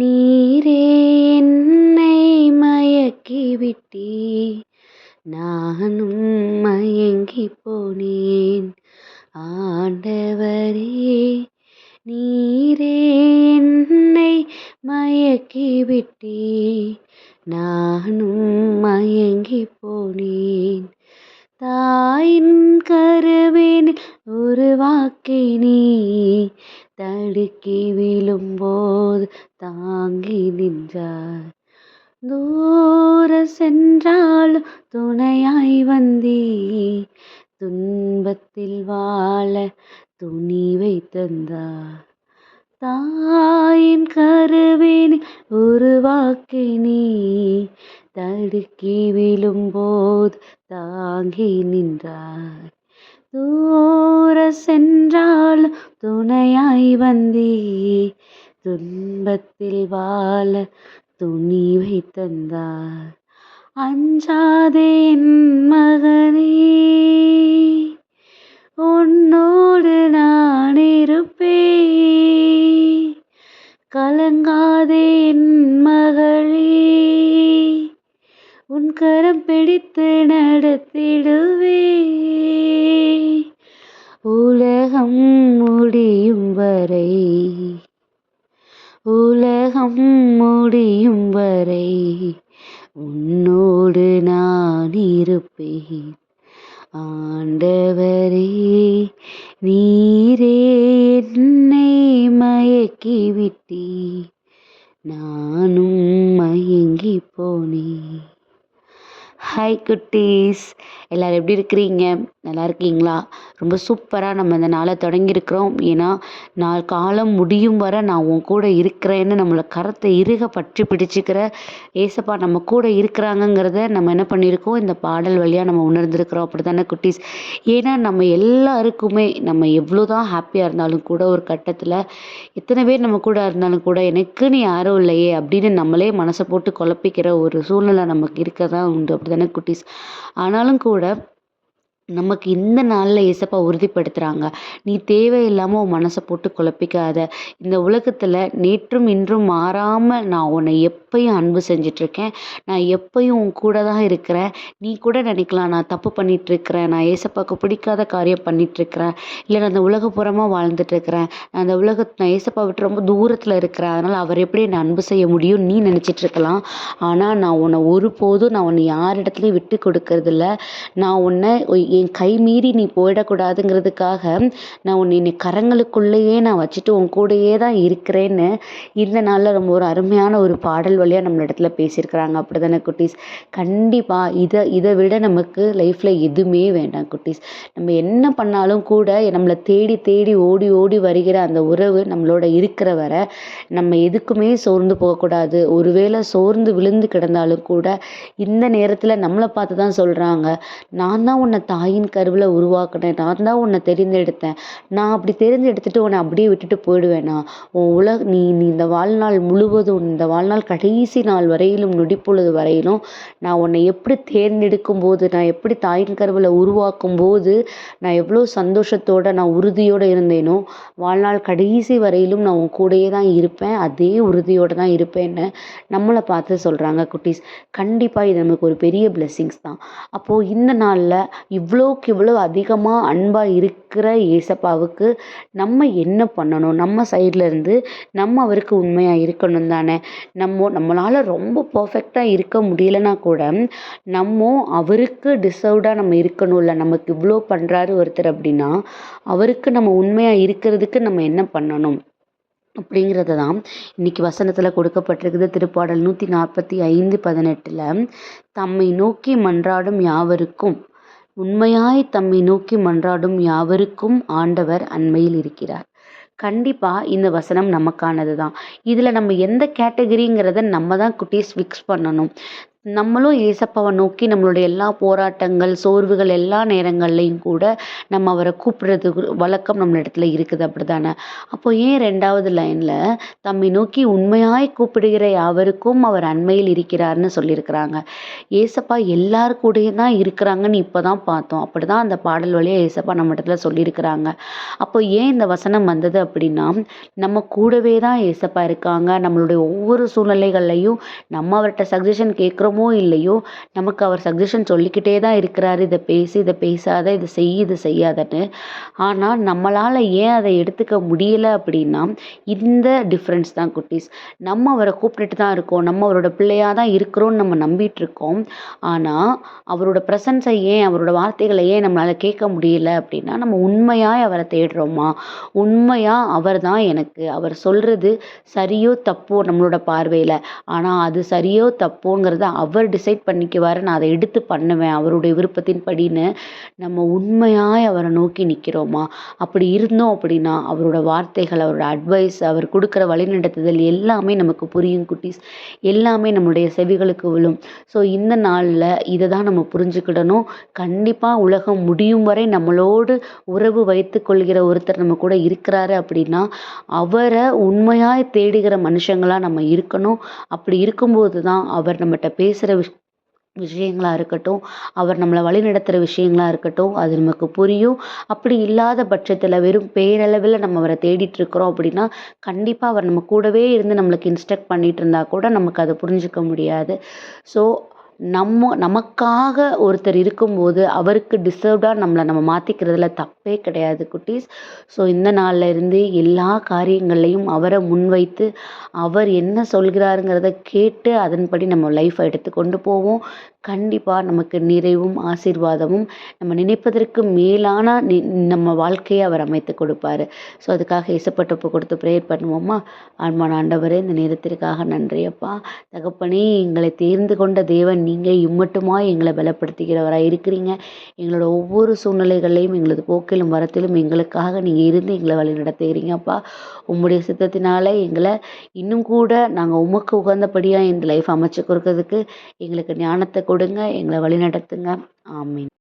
நீரே என்னை மயக்கிவிட்டீர். நானும் மயங்கி போனேன் ஆண்டவரே நீரே என்னை மயக்கிவிட்டீர். நானும் மயங்கி போனேன் தாயின் கருவினில் உருவாக்கினீர். தடுக்கி வீழும்போது தாங்கி நின்றார். தூர சென்றாலும் துணையாய் வந்தீ துன்பத்தில் வாழ துணிவை தந்தார் தாயின் கருவினில் உருவாக்கினீர். தடுக்கி விழும்போது தாங்கி நின்றார். தூர சென்றால் துணையாய் வந்தே. துன்பத்தில் வாழ துணிவை தந்தார் அஞ்சாத உன் கரம் பிடித்து நடத்திடுவே உலகம் முடியும் வரை உலகம் முடியும் வரை உன்னோடு நான் இருப்பேன். ஆண்டவரே நீரே என்னை மயக்கிவிட்டீர். நானும் மயங்கி போனேன். ஹாய் குட்டீஸ். எல்லோரும் எப்படி இருக்கிறீங்க? நல்லா இருக்கீங்களா? ரொம்ப சூப்பராக நம்ம இந்த நாளை தொடங்கியிருக்கிறோம். ஏன்னா நாள் காலம் முடியும் வர நான் உன் கூட இருக்கிறேன்னு நம்மளை கரத்தை இருக பற்றி பிடிச்சிக்கிற ஏசப்பா நம்ம கூட இருக்கிறாங்கங்கிறத நம்ம என்ன பண்ணியிருக்கோம்? இந்த பாடல் வழியாக நம்ம உணர்ந்திருக்கிறோம். அப்படி தானே குட்டீஸ்? ஏன்னா நம்ம எல்லாருக்குமே நம்ம எவ்வளோ தான் ஹாப்பியாக இருந்தாலும் கூட ஒரு கட்டத்தில் எத்தனை பேர் நம்ம கூட இருந்தாலும் கூட எனக்குன்னு யாரும் இல்லையே அப்படின்னு நம்மளே மனசை போட்டு குழப்பிக்கிற ஒரு சூழ்நிலை நமக்கு இருக்க தான் உண்டு. அப்படி தானே குட்டீஸ் ஆனாலும் கூட நமக்கு இந்த நாளில் ஏசப்பா உறுதிப்படுத்துகிறாங்க நீ தேவையில்லாமல் உன் மனசை போட்டு குழப்பிக்காத. இந்த உலகத்தில் நேற்றும் இன்றும் மாறாமல் நான் உன்னை எப்பயும் அன்பு செஞ்சிட்ருக்கேன். நான் எப்பயும் உன் கூட தான் இருக்கிறேன். நீ கூட நினைக்கலாம் நான் தப்பு பண்ணிகிட்ருக்கிறேன் நான் ஏசப்பாவுக்கு பிடிக்காத காரியம் பண்ணிகிட்ருக்கிறேன் இல்லை நான் அந்த உலகப்புறமாக வாழ்ந்துட்டுருக்கிறேன் நான் அந்த உலக நான் ஏசப்பா விட்டு ரொம்ப தூரத்தில் இருக்கிறேன். அதனால் அவர் எப்படி என்னை அன்பு செய்ய முடியும் நீ நினச்சிட்ருக்கலாம். ஆனால் நான் உன்னை ஒருபோதும் நான் உன்னை யாரிடத்துலையும் விட்டு கொடுக்கறதில்ல. நான் உன்னை என் கை மீறி நீ போயிடக்கூடாதுங்கிறதுக்காக நான் உன்னை நீ கரங்களுக்குள்ளேயே நான் வச்சுட்டு உன் கூடயே தான் இருக்கிறேன்னு இந்த நாளில் ரொம்ப ஒரு அருமையான ஒரு பாடல் வழியாக நம்மள இடத்துல பேசியிருக்கிறாங்க. அப்படி தானே குட்டீஸ்? கண்டிப்பாக இதை இதை விட நமக்கு லைஃப்பில் எதுவுமே வேண்டாம் குட்டீஸ். நம்ம என்ன பண்ணாலும் கூட நம்மளை தேடி தேடி ஓடி ஓடி வருகிற அந்த உறவு நம்மளோட இருக்கிற வர நம்ம எதுக்குமே சோர்ந்து போகக்கூடாது. ஒருவேளை சோர்ந்து விழுந்து கிடந்தாலும் கூட இந்த நேரத்தில் நம்மளை பார்த்து தான் சொல்கிறாங்க நான் தான் உன்னை தாய் தாயின் கருவில் உருவாக்கினேன். நான் தான் உன்னை தெரிந்தெடுத்தேன். நான் அப்படி தெரிந்தெடுத்துட்டு உன்னை அப்படியே விட்டுட்டு போயிடுவேனா? உன் உலக நீ நீ இந்த வாழ்நாள் முழுவதும் இந்த வாழ்நாள் கடைசி நாள் வரையிலும் நொடிப்பொழுது வரையிலும் நான் உன்னை எப்படி தேர்ந்தெடுக்கும் போது நான் எப்படி தாயின் கருவில் உருவாக்கும் போது நான் எவ்வளோ சந்தோஷத்தோடு நான் உறுதியோடு இருந்தேனோ வாழ்நாள் கடைசி வரையிலும் நான் உன் கூடயே தான் இருப்பேன். அதே உறுதியோடு தான் இருப்பேன்னு நம்மளை பார்த்து சொல்கிறாங்க குட்டீஸ். கண்டிப்பாக இது நமக்கு ஒரு பெரிய பிளெஸ்ஸிங்ஸ் தான். அப்போது இந்த நாளில் இவ்வளோ இவ்வளோக்கு இவ்வளோ அதிகமாக அன்பாக இருக்கிற ஏசப்பாவுக்கு நம்ம என்ன பண்ணணும்? நம்ம சைடில் இருந்து நம்ம அவருக்கு உண்மையாக இருக்கணும் தானே? நம்ம நம்மளால் ரொம்ப பர்ஃபெக்டாக இருக்க முடியலனா கூட நம்ம அவருக்கு டிசர்வ்டாக நம்ம இருக்கணும்ல. நமக்கு இவ்வளோ பண்ணுறாரு ஒருத்தர் அப்படின்னா அவருக்கு நம்ம உண்மையாக இருக்கிறதுக்கு நம்ம என்ன பண்ணணும்? அப்படிங்கிறது தான் இன்றைக்கி வசனத்தில் கொடுக்கப்பட்டிருக்குது. திருப்பாடல் நூற்றி நாற்பத்தி ஐந்து பதினெட்டில் தம்மை நோக்கி மன்றாடும் யாவருக்கும் உண்மையாய் தம்மை நோக்கி மன்றாடும் யாவருக்கும் ஆண்டவர் அண்மையில் இருக்கிறார். கண்டிப்பாக இந்த வசனம் நமக்கானது தான் இதில் நம்ம எந்த கேட்டகிரிங்கிறத நம்ம தான் குட்டீஸ் ஃபிக்ஸ் பண்ணணும். நம்மளும் ஏசப்பாவை நோக்கி நம்மளுடைய எல்லா போராட்டங்கள் சோர்வுகள் எல்லா நேரங்கள்லையும் கூட நம்ம அவரை கூப்பிடுறது வழக்கம் நம்ம இடத்துல இருக்குது. அப்படி தானே அப்போ ஏன் ரெண்டாவது லைனில் தம்மை நோக்கி உண்மையாய் கூப்பிடுகிற யாவருக்கும் அவர் அண்மையில் இருக்கிறார்னு சொல்லியிருக்கிறாங்க. ஏசப்பா எல்லார் கூடயும் தான் இருக்கிறாங்கன்னு இப்போ தான் பார்த்தோம். அப்படி தான் அந்த பாடல் வழியாக ஏசப்பா நம்ம இடத்துல சொல்லியிருக்கிறாங்க. அப்போ ஏன் இந்த வசனம் வந்தது அப்படின்னா நம்ம கூடவே தான் ஏசப்பா இருக்காங்க. நம்மளுடைய ஒவ்வொரு சூழ்நிலைகள்லையும் நம்ம அவர்கிட்ட சஜஷன் கேட்குறோம் இல்லையோ நமக்கு அவர் சஜஷன் சொல்லிக்கிட்டே தான் இருக்கிறாரு. இதை பேசு இதை பேசாத இதை செய் இது செய்யாதன்னு. ஆனால் நம்மளால் ஏன் அதை எடுத்துக்க முடியலை அப்படின்னா இந்த டிஃப்ரென்ஸ் தான் குட்டீஸ். நம்ம அவரை கூப்பிட்டுட்டு தான் இருக்கோம். நம்ம அவரோட பிள்ளையாக தான் இருக்கிறோம்னு நம்ம நம்பிட்டு இருக்கோம். ஆனால் அவரோட ப்ரெசன்ஸை ஏன் அவரோட வார்த்தைகளை ஏன் நம்மளால் கேட்க முடியல அப்படின்னா நம்ம உண்மையாக அவரை தேடுறோமா? உண்மையாக அவர் தான் எனக்கு. அவர் சொல்கிறது சரியோ தப்போ நம்மளோட பார்வையில். ஆனால் அது சரியோ தப்போங்கிறத அவர் டிசைட் பண்ணிக்குவார் நான் அதை எடுத்து பண்ணுவேன் அவருடைய விருப்பத்தின் படின்னு நம்ம உண்மையாய் அவரை நோக்கி நிற்கிறோமா அப்படி இருந்தோம் அப்படின்னா அவரோட வார்த்தைகள் அவரோட அட்வைஸ் அவர் கொடுக்குற வழிநடத்துதல் எல்லாமே நமக்கு புரியும் குட்டீஸ். எல்லாமே நம்முடைய செவிகளுக்கு விழும். ஸோ இந்த நாளில் இதை தான் நம்ம புரிஞ்சுக்கிடணும். கண்டிப்பாக உலகம் முடியும் வரை நம்மளோடு உறவு வைத்து கொள்கிற ஒருத்தர் நம்ம கூட இருக்கிறாரு அப்படின்னா அவரை உண்மையாய் தேடுகிற மனுஷங்களாக நம்ம இருக்கணும். அப்படி இருக்கும்போது தான் அவர் நம்மகிட்ட பேசுகிற விஷ் விஷயங்களாக இருக்கட்டும் அவர் நம்மளை வழிநடத்துகிற விஷயங்களாக இருக்கட்டும் அது நமக்கு புரியும். அப்படி இல்லாத பட்சத்தில் வெறும் பேரளவில் நம்ம அவரை தேடிட்டு இருக்கிறோம் அப்படின்னா கண்டிப்பாக அவர் நம்ம கூடவே இருந்து நம்மளுக்கு இன்ஸ்ட்ரக்ட் பண்ணிகிட்டு இருந்தால் கூட நமக்கு அதை புரிஞ்சுக்க முடியாது. ஸோ நம்ம நமக்காக ஒருத்தர் இருக்கும்போது அவருக்கு டிசர்வ்டாக நம்மளை நம்ம மாற்றிக்கிறதுல தப்பே கிடையாது குட்டீஸ். ஸோ இந்த நாளில் இருந்து எல்லா காரியங்களையும் அவரை முன்வைத்து அவர் என்ன சொல்கிறாருங்கிறத கேட்டு அதன்படி நம்ம லைஃப்பை எடுத்து கொண்டு போவோம். கண்டிப்பாக நமக்கு நிறைவும் ஆசீர்வாதமும் நம்ம நினைப்பதற்கு மேலான நி நம்ம வாழ்க்கையை அவர் அமைத்து கொடுப்பார். ஸோ அதுக்காக இசப்பட்டப்பு கொடுத்து ப்ரேயர் பண்ணுவோமா ஆன்மான ஆண்டவரே இந்த நேரத்திற்காக நன்றியப்பா. தகப்பனே எங்களை தேர்ந்து கொண்ட தேவன் நீங்கள் இம்மட்டுமா எங்களை பலப்படுத்துகிறவராக இருக்கிறீங்க? எங்களோட ஒவ்வொரு சூழ்நிலைகளையும் எங்களது போக்கிலும் வரத்திலும் எங்களுக்காக நீங்கள் இருந்து எங்களை வழி நடத்துகிறீங்கப்பா உம்முடைய சித்தத்தினால எங்களை இன்னும் கூட நாங்கள் உமக்கு உகந்தபடியாக இந்த லைஃப் அமைச்சு கொடுக்கறதுக்கு எங்களுக்கு ஞானத்தை கொடுங்க எங்களை வழி நடத்துங்க. ஆமீன்.